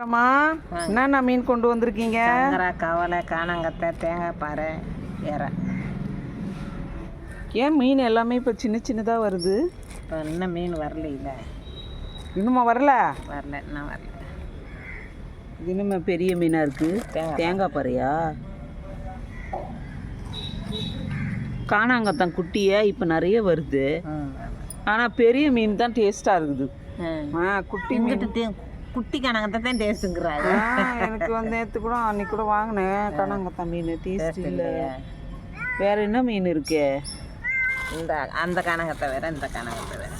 அம்மா என்னென்ன மீன் கொண்டு வந்திருக்கீங்க? சங்கரா கவலை காணாங்கத்தை தேங்காய் பாறை வேற ஏன் மீன் எல்லாமே இப்போ சின்ன சின்னதாக வருது? இப்போ இன்னும் மீன் வரல இல்லை இன்னுமா வரல? வரல இன்னும் வரல. இது இன்னுமே பெரிய மீனாக இருக்குது தேங்காய் பாறையா? காணாங்கத்தான் குட்டியே இப்போ நிறைய வருது. ஆனால் பெரிய மீன் தான் டேஸ்ட்டாக இருக்குது. ஆ. குட்டி மீன். குட்டி காணாங்கத்தை தான் டேஸ்ட்டுங்கிறாங்க ஆ, எனக்கு வந்து நேற்று கூட அன்னைக்கு கூட வாங்கினேன். காணாங்கத்தான் மீன் டேஸ்ட் இல்லை. வேற என்ன மீன் இருக்கு? இந்த அந்த காணாங்கத்தை வேற இந்த காணாங்கத்தை வேற.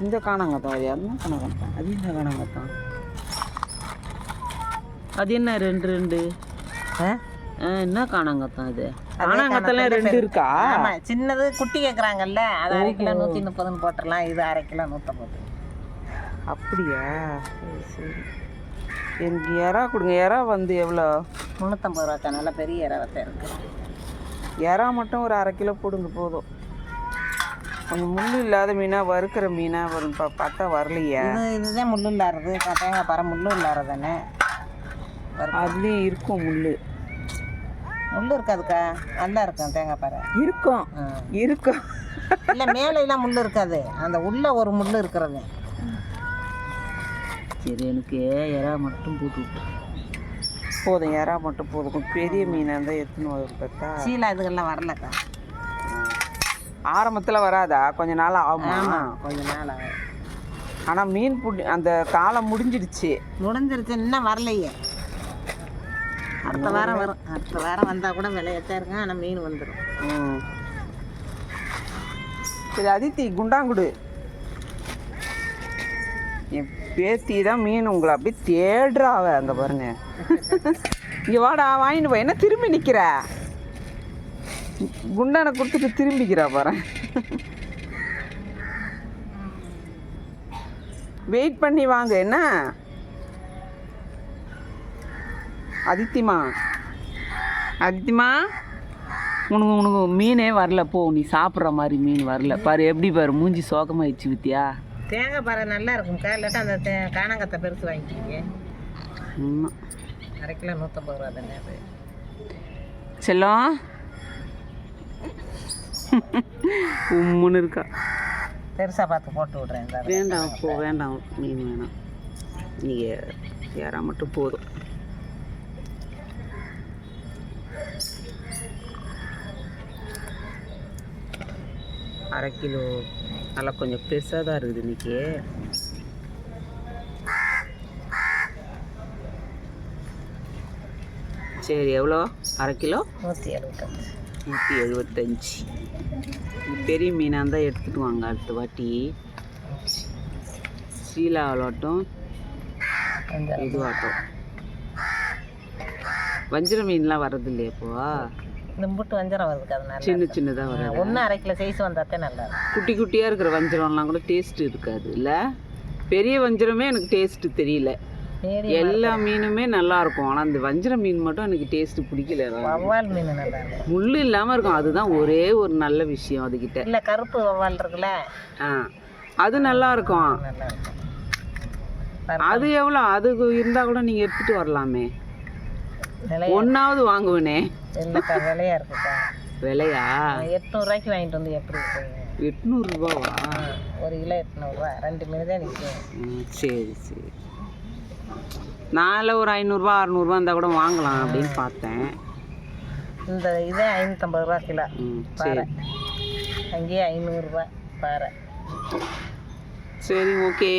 இந்த காணாங்கத்தான் அது என்ன காணாங்கத்தான் அது என்ன காணாங்கத்தான் அது என்ன ரெண்டு ரெண்டு? என்ன காணாங்கத்தான் இது அதே காணாங்கத்தெல்லாம் காணாங்கத்தை ரெண்டு இருக்கா? ஆமா சின்னது குட்டி கேட்குறாங்கல்ல அது அரை கிலோ நூற்றி முப்பதுன்னு போட்டுடலாம் இது அரை கிலோ நூற்றம்பது அப்படியா? சரி சரி. எனக்கு எறா கொடுங்க. எறா வந்து எவ்வளோ? முந்நூற்றம்பது ரூபா நல்ல பெரிய இரவத்தை இருக்கு. எறா மட்டும் ஒரு அரை கிலோ போடுங்க போதும். கொஞ்சம் முள் இல்லாத மீனாக வறுக்கிற மீனாக வரும். பா பார்த்தா வரலையே. இது இதுதான் முள்ளு இல்லாதது. தேங்காய் பாறை முள்ளு இல்லாத தானே? அதுலேயும் இருக்கும் முள் முள்ளு இருக்காதுக்கா. நல்லா இருக்கும் தேங்காய் பாறை. இருக்கும். இருக்கும். இல்லை மேலே எல்லாம் முள்ளு இருக்காது. அந்த உள்ள ஒரு முள்ளு இருக்கிறது. சரி எனக்கு எறா மட்டும் போட்டு போதும் எறா மட்டும் போதும். பெரிய மீனாக இருந்தால் எடுத்துன்னு வரும் பார்த்தா. சீலா இதுகள்லாம் வரலக்கா. ஆரம்பத்தில் வராதா? கொஞ்ச நாள் ஆகுமா? கொஞ்ச நாள் ஆகும் ஆனால் மீன் புடி அந்த காலம் முடிஞ்சிடுச்சு. முடிஞ்சிருச்சு இன்னும் வரலையே. அடுத்த வாரம் வரும். அடுத்த வாரம் வந்தால் கூட விலையத்தான் இருக்கும் ஆனால் மீன் வந்துடும் சரி அதித்தி குண்டாங்குடு. பேத்தி தான் மீன் உங்களை அப்படியே தேடுறாவ அங்கே பாருங்க. இங்கே வாடா வாங்கிட்டு போய் என்ன திரும்பி நிற்கிற குண்டானை கொடுத்துட்டு திரும்பிக்கிறா பாரு. வெயிட் பண்ணி வாங்க என்ன? அதித்திமா. அதித்திமா உனக்கு உனக்கு மீனே வரல போ. நீ சாப்பிட்ற மாதிரி மீன் வரல. பாரு எப்படி பாரு மூஞ்சி சோகமாயிடுச்சு வித்தியா தேங்காய் பாறை நல்லா இருக்கும்க்கா இல்லாட்டா அந்த தே காணாங்கத்தை பெருசு வாங்கிக்கிங்க. ஆமா. அரை கிலோ நூற்றம்பது ரூபா தானே அது. செல்லம். உம்முன்னு இருக்கா. பெருசாக பார்த்து போட்டு விட்றேன் இந்த வேண்டாம் போ வேண்டாம். மீன் வேணாம். நீங்கள் யாரா மட்டும் போதும். அரை கிலோ நல்லா கொஞ்சம் பெருசாக தான் இருக்குது இன்னைக்கு. சரி எவ்வளோ? அரை கிலோ? நூற்றி எழுபத்தஞ்சு நூற்றி எழுபத்தஞ்சி பெரிய மீனாக இருந்தால் எடுத்துட்டு வாங்க அடுத்த வாட்டி. சீலாவலாட்டம் இதுவாட்டம் வஞ்சிர மீன்லாம் வர்றது இல்லையா இப்போ? இந்த முட்டு வஞ்சரம் வருதுக்கு அதனால சின்ன சின்னதாக வர ஒன்று அரை கிலோ சைஸ் வந்தாத்தே நல்லா குட்டி குட்டியாக இருக்கிற வஞ்சிரம்லாம் கூட டேஸ்ட் இருக்காது இல்லை? பெரிய வஞ்சிரமே எனக்கு டேஸ்ட்டு தெரியல. எல்லா மீனுமே நல்லா இருக்கும் ஆனால் அந்த வஞ்சிர மீன் மட்டும் எனக்கு டேஸ்ட்டு பிடிக்கல. வவ்வால் மீன் நல்லா இருக்கும். முள் இல்லாமல் இருக்கும் அதுதான் ஒரே ஒரு நல்ல விஷயம் அதுக்கிட்ட இல்லை கருப்பு வவ்வால் இருக்குல்ல? ஆ அது நல்லா இருக்கும். அது எவ்வளோ அது இருந்தால் கூட நீங்கள் எடுத்துகிட்டு வரலாமே. ஒன்றாவது வாங்குவேனே. இல்லைக்கா விலையா இருக்குக்கா? விலையா? எட்நூறுரூவாய்க்கு வாங்கிட்டு வந்து எப்படி எட்நூறுரூபாவா ஒரு கிலோ எட்நூறுரூவா ரெண்டு மீன் தான் நிற்கும் சரி சரி. நாளில் ஒரு ஐநூறுரூவா அறநூறுவா இருந்தால் கூட வாங்கலாம் அப்படின்னு பார்த்தேன். இந்த இதே ஐநூற்றம்பது ரூபா கிலோ பாறை. அங்கேயே ஐநூறுரூவா பாறை. சரி ஓகே.